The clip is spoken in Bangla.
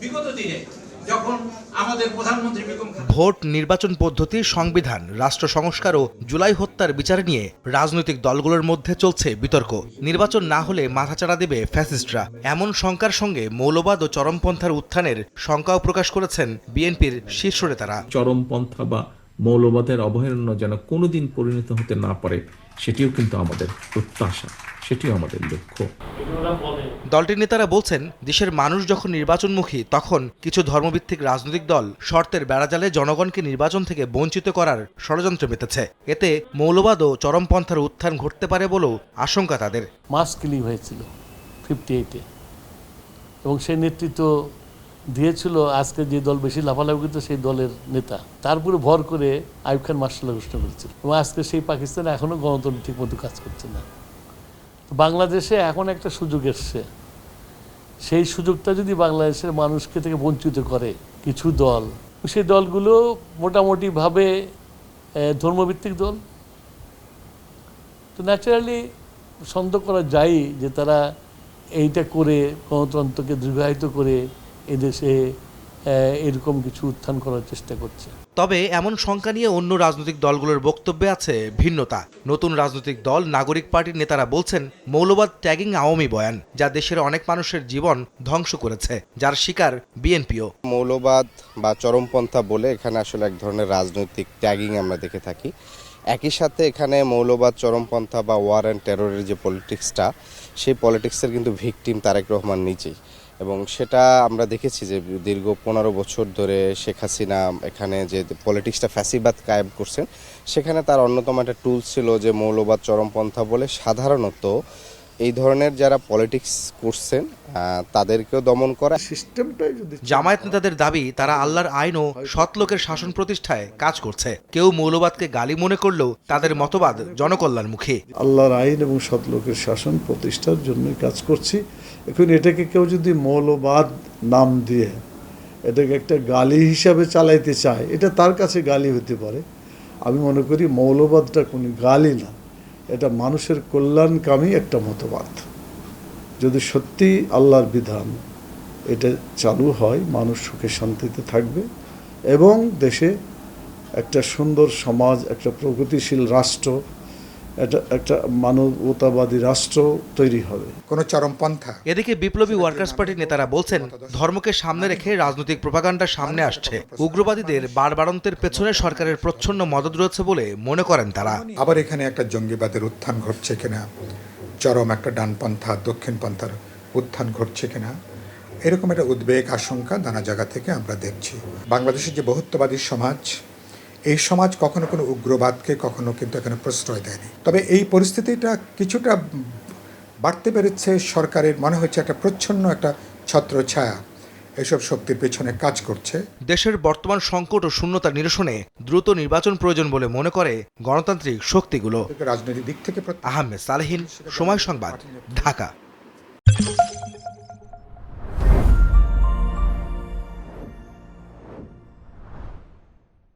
বিগত দিনে যখন আমাদের প্রধানমন্ত্রী ভোট নির্বাচন পদ্ধতি সংবিধান রাষ্ট্র সংস্কার ও জুলাই হত্যার বিচার নিয়ে রাজনৈতিক দলগুলোর মধ্যে চলছে বিতর্ক। নির্বাচন না হলে মাথাচাড়া দেবে ফ্যাসিস্টরা। এমন শঙ্কার সঙ্গে মৌলবাদ ও চরমপন্থার উত্থানের শঙ্কাও প্রকাশ করেছেন বিএনপির শীর্ষ নেতারা। চরমপন্থা বা মৌলবাদের অভয়ারণ্য যেন কোনোদিন পরিণত হতে না পারে সেটিও কিন্তু আমাদের প্রত্যাশা সেটিও আমাদের লক্ষ্য। দলটির নেতারা বলছেন দেশের মানুষ যখন নির্বাচনমুখী তখন কিছু ধর্মভিত্তিক রাজনৈতিক দল শর্তের বেড়াজালে জনগণকে নির্বাচন থেকে বঞ্চিত করার ষড়যন্ত্র মেতেছে এতে মৌলবাদ ও চরমপন্থার উত্থান ঘটতে পারে বলেও আশঙ্কা তাদের। মাস কিলিং হয়েছিল ফিফটি এইটে এবং সেই নেতৃত্ব দিয়েছিল আজকে যে দল বেশি লাফালাফি করতো সেই দলের নেতা। তারপরে ভর করে আইব খান মার্শাল্লাহ ঘোষণা করেছিল। এবং আজকে সেই পাকিস্তান এখনও গণতন্ত্র ঠিক মতো কাজ করছে না। বাংলাদেশে এখন একটা সুযোগ এসছে। সেই সুযোগটা যদি বাংলাদেশের মানুষকে থেকে বঞ্চিত করে কিছু দল, সেই দলগুলো মোটামুটিভাবে ধর্মভিত্তিক দল। তো ন্যাচারালি সন্দেহ করা যায় যে তারা এইটা করে গণতন্ত্রকে দীর্ঘায়িত করে এদেশে এরকম কিছু উত্থান করার চেষ্টা করছে। তবে এমন শঙ্কা নিয়ে অন্য রাজনৈতিক দলগুলোর বক্তব্যে আছে ভিন্নতা। নতুন রাজনৈতিক দল নাগরিক পার্টির নেতারা বলছেন মৌলবাদ ট্যাগিং আওয়ামী বয়ান যা দেশের অনেক মানুষের জীবন ধ্বংস করেছে যার শিকার বিএনপিও। মৌলবাদ বা চরমপন্থা বলে এখানে আসলে এক ধরনের রাজনৈতিক ট্যাগিং আমরা দেখে থাকি। একই সাথে এখানে মৌলবাদ চরমপন্থা বা ওয়ার অ্যান্ড টেররের যে পলিটিক্সটা সেই পলিটিক্সের কিন্তু ভিকটিম তারেক রহমান নিজেই। এবং সেটা আমরা দেখেছি যে দীর্ঘ পনেরো বছর ধরে শেখ হাসিনা এখানে যে পলিটিক্সটা ফ্যাসিবাদ কায়েম করছেন, সেখানে তার অন্যতম একটা টুল ছিল যে মৌলবাদ চরমপন্থা বলে সাধারণত এই ধরনের যারা পলিটিক্স করছেন তাদেরকেও দমন করা সিস্টেমটাই যদি জামায়াত নেতাদের দাবি তারা আল্লাহর আইন ও সৎ লোকের শাসন প্রতিষ্ঠায় কাজ করছে। কেউ মৌলবাদকে গালি মনে করলেও তাদের মতবাদ জনকল্যাণমুখী। আল্লাহর আইন এবং সৎ লোকের শাসন প্রতিষ্ঠার জন্যই কাজ করছি। এখন এটাকে কেউ যদি মৌলবাদ নাম দিয়ে এটাকে একটা গালি হিসাবে চালাইতে চায় এটা তার কাছে গালি হতে পারে। আমি মনে করি মৌলবাদটা কোনো গালি না। এটা মানুষের কল্যাণকামী একটা মতবাদ। যদি সত্যি আল্লাহর বিধান এটা চালু হয়, মানুষ সুখে শান্তিতে থাকবে এবং দেশে একটা সুন্দর সমাজ, একটা প্রগতিশীল রাষ্ট্র এটা একটা মানবতাবাদী রাষ্ট্র তৈরি হবে। কোনো চরমপন্থা এদিকে বিপ্লবী ওয়ার্কার্স পার্টির নেতারা বলছেন ধর্মকে সামনে রেখে রাজনৈতিক প্রপাগান্ডা সামনে আসছে। উগ্রবাদীদের বাড়বাড়ন্তের পেছনে সরকারের প্রচ্ছন্ন মদত রয়েছে বলে মনে করেন তারা। আবার এখানে একটা জঙ্গিবাদের উত্থান ঘটছে কিনা? চরম একটা ডানপন্থা দক্ষিণপন্থার উত্থান ঘটছে কিনা? এরকম একটা উদ্বেগ আশঙ্কা নানা জায়গা থেকে আমরা দেখছি। বাংলাদেশের যে বহুত্ববাদী সমাজ এই সমাজ কখনো কোনো উগ্রবাদকে কখনো কিন্তু এখানে প্রশ্রয় দেয়নি। তবে এই পরিস্থিতিটা কিছুটা বাড়তে পেরেছে সরকারের মনে হচ্ছে একটা প্রচ্ছন্ন একটা ছত্রছায়া। এসব শক্তির পেছনে কাজ করছে। দেশের বর্তমান সংকট ও শূন্যতা নিরসনে দ্রুত নির্বাচন প্রয়োজন বলে মনে করে গণতান্ত্রিক শক্তিগুলো। রাজনৈতিক দিক থেকে আহমেদ সালেহিন সময় সংবাদ ঢাকা।